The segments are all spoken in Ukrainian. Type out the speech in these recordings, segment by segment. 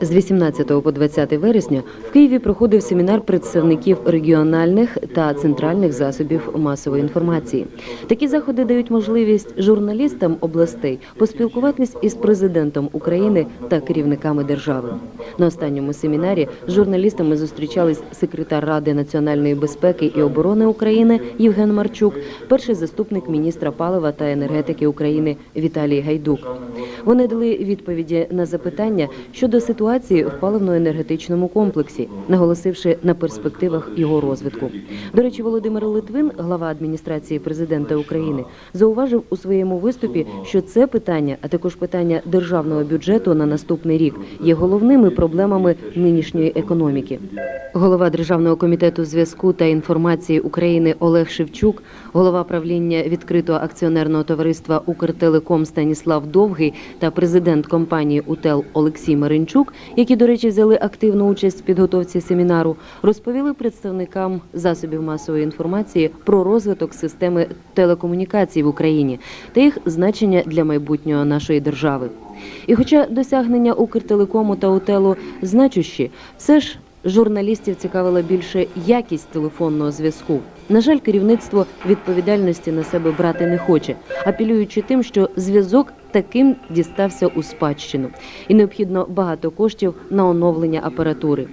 З 18 по 20 вересня в Києві проходив семінар представників регіональних та центральних засобів масової інформації. Такі заходи дають можливість журналістам областей поспілкуватись із президентом України та керівниками держави. На останньому семінарі з журналістами зустрічались секретар Ради національної безпеки і оборони України Євген Марчук, перший заступник міністра палива та енергетики України Віталій Гайдук. Вони дали відповіді на запитання щодо ситуації в паливно-енергетичному комплексі, наголосивши на перспективах його розвитку. До речі, Володимир Литвин, глава адміністрації президента України, зауважив у своєму виступі, що це питання, а також питання державного бюджету на наступний рік, є головними проблемами нинішньої економіки. Голова Державного комітету зв'язку та інформації України Олег Шевчук, голова правління відкритого акціонерного товариства Укртелеком Станіслав Довгий та президент компанії УТЕЛ Олексій Маринчук, які, до речі, взяли активну участь в підготовці семінару, розповіли представникам засобів масової інформації про розвиток системи телекомунікацій в Україні та їх значення для майбутнього нашої держави. І хоча досягнення Укртелекому та УТЕЛу значущі, все ж журналістів цікавила більше якість телефонного зв'язку. На жаль, керівництво відповідальності на себе брати не хоче, апелюючи тим, що зв'язок таким дістався у спадщину, і необхідно багато коштів на оновлення апаратури.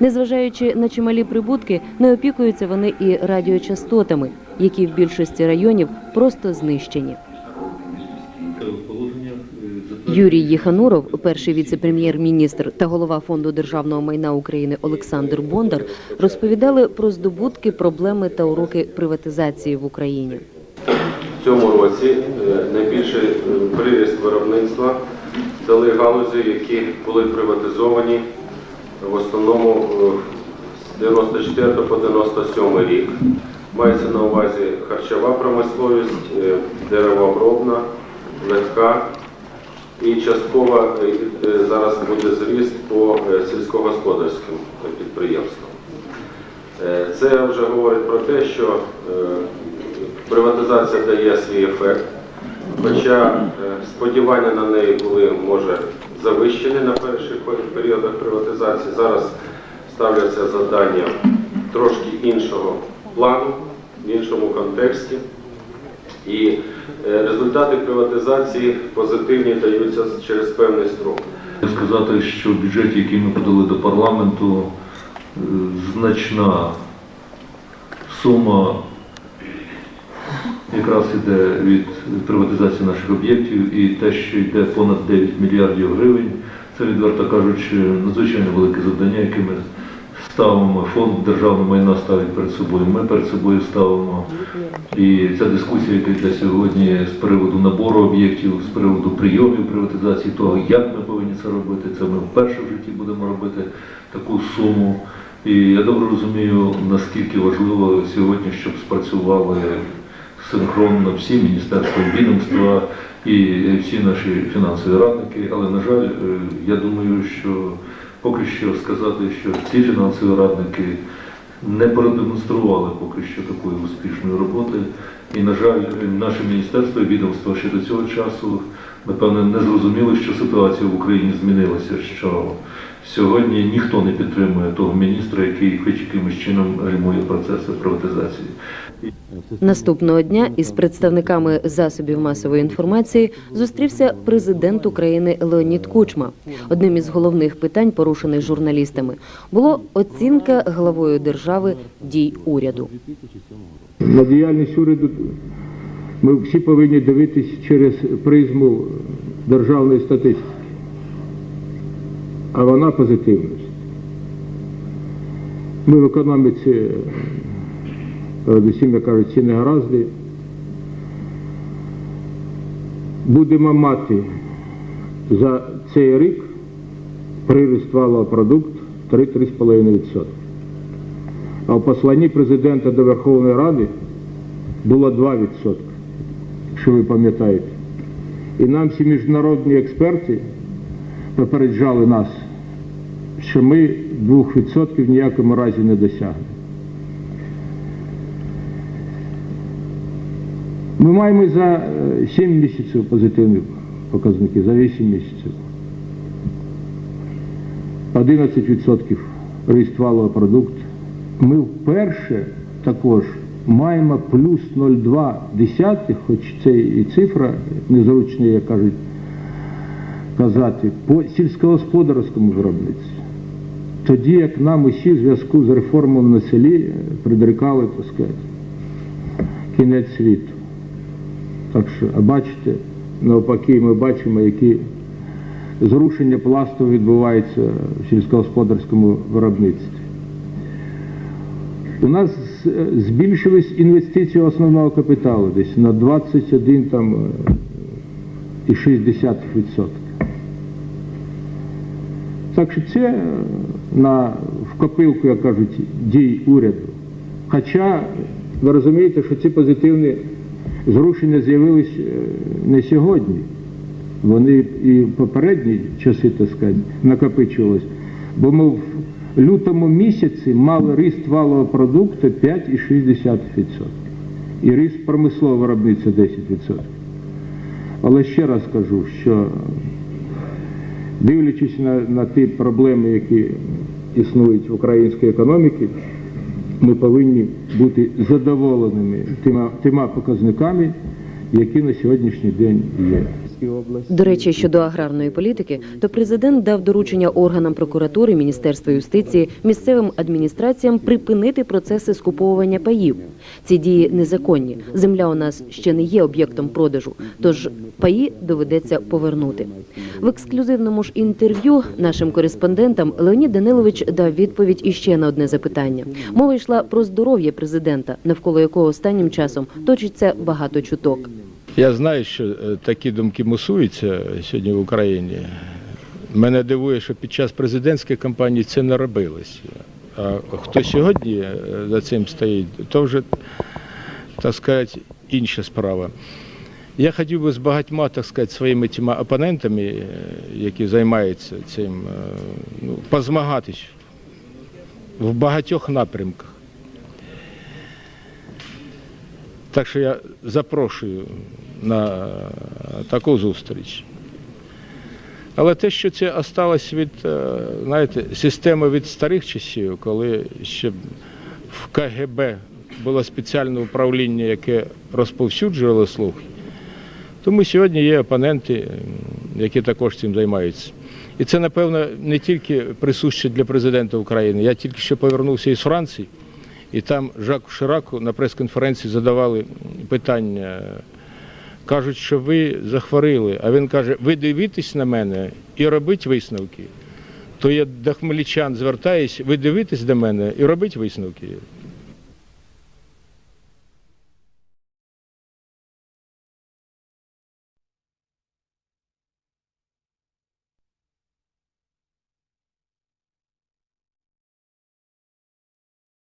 Незважаючи на чималі прибутки, не опікуються вони і радіочастотами, які в більшості районів просто знищені. Юрій Єхануров, перший віце-прем'єр-міністр та голова фонду державного майна України Олександр Бондар розповідали про здобутки, проблеми та уроки приватизації в Україні. Цьому році е, найбільший е, приріст виробництва дали галузі, які були приватизовані в основному е, з 94 по 97 рік. Мається на увазі харчова промисловість, деревообробна, легка і частково зараз буде зріст по сільськогосподарським підприємствам. Це вже говорить про те, що приватизація дає свій ефект, хоча е, сподівання на неї були, може, завищені на перших періодах приватизації. Зараз ставляться завдання трошки іншого плану, в іншому контексті. І е, результати приватизації позитивні даються через певний строк. Сказати, що в бюджеті, який ми подали до парламенту, е, значна сума якраз іде від приватизації наших об'єктів і те, що йде понад 9 мільярдів гривень, це, відверто кажучи, надзвичайно велике завдання, яке ми ставимо. Фонд державного майна ставить перед собою. Ми перед собою ставимо. І ця дискусія, яка йде сьогодні з приводу набору об'єктів, з приводу прийомів приватизації, того, як ми повинні це робити, це ми вперше в житті будемо робити таку суму. І я добре розумію, наскільки важливо сьогодні, щоб спрацювали синхронно всі міністерства, відомства і всі наші фінансові радники. Але, на жаль, е, я думаю, що поки що сказати, що ці фінансові радники не продемонстрували поки що такої успішної роботи. І, на жаль, наше міністерство і відомство ще до цього часу, напевно, не зрозуміли, що ситуація в Україні змінилася, що сьогодні ніхто не підтримує того міністра, який хоч якимось чином гальмує процеси приватизації. Наступного дня із представниками засобів масової інформації зустрівся президент України Леонід Кучма. Одним із головних питань, порушених журналістами, було оцінка главою держави дій уряду. На діяльність уряду ми всі повинні дивитись через призму державної статистики, а вона позитивна. Ми в економіці, усім, як кажуть, ці негаразди. Будемо мати за цей рік приріст валового продукту 3-3,5%. А в посланні президента до Верховної Ради було 2%, якщо ви пам'ятаєте. І нам всі міжнародні експерти попереджали нас, що ми 2% в ніякому разі не досягнемо. Ми маємо за 7 місяців позитивні показники, за 8 місяців. 11% ріст валового продукту. Ми вперше також маємо плюс 0,2, хоч це і цифра незручна, як кажуть, казати, по сільськогосподарському виробництву. Тоді як нам усі в зв'язку з реформою на селі е, предрікали, так сказати, кінець світу. Так що, а бачите, навпаки, ми бачимо, які зрушення пласту відбуваються в сільськогосподарському виробництві. У нас е, збільшились інвестиції основного капіталу десь на 21 там, е, і 60%. Так що це на, в копилку, як кажуть, дій уряду. Хоча ви розумієте, що ці позитивні зрушення з'явились е, не сьогодні. Вони і в попередні часи, так сказати, накопичувалися. Бо ми в лютому місяці мали ріст валового продукту 5,6%. І ріст промислового виробництва 10%. Але ще раз кажу, що дивлячись на, на ті проблеми, які існують в українській економіці, ми повинні бути задоволеними тима, тима показниками, які на сьогоднішній день є. До речі, щодо аграрної політики, то президент дав доручення органам прокуратури, Міністерства юстиції, місцевим адміністраціям припинити процеси скуповування паїв. Ці дії незаконні. Земля у нас ще не є об'єктом продажу, тож паї доведеться повернути. В ексклюзивному ж інтерв'ю нашим кореспондентам Леонід Данилович дав відповідь іще на одне запитання. Мова йшла про здоров'я президента, навколо якого останнім часом точиться багато чуток. Я знаю, що е, такі думки мусуються сьогодні в Україні. Мене дивує, що під час президентської кампанії це не робилось. А хто сьогодні е, за цим стоїть, то вже, так сказати, інша справа. Я хотів би з багатьма, так сказати, своїми тіма опонентами, е, які займаються цим, ну, позмагатись в багатьох напрямках. Так що я запрошую на таку зустріч. Але те, що це осталось від, е, знаєте, системи від старих часів, коли ще в КГБ було спеціальне управління, яке розповсюджувало слухи, то ми сьогодні є опоненти, які також цим займаються. І це, напевно, не тільки присуще для президента України. Я тільки що повернувся із Франції. І там Жаку Шираку на прес-конференції задавали питання. Кажуть, що ви захворіли. А він каже: ви дивитесь на мене і робіть висновки. То я до хмельничан звертаюсь, ви дивитесь до мене і робіть висновки.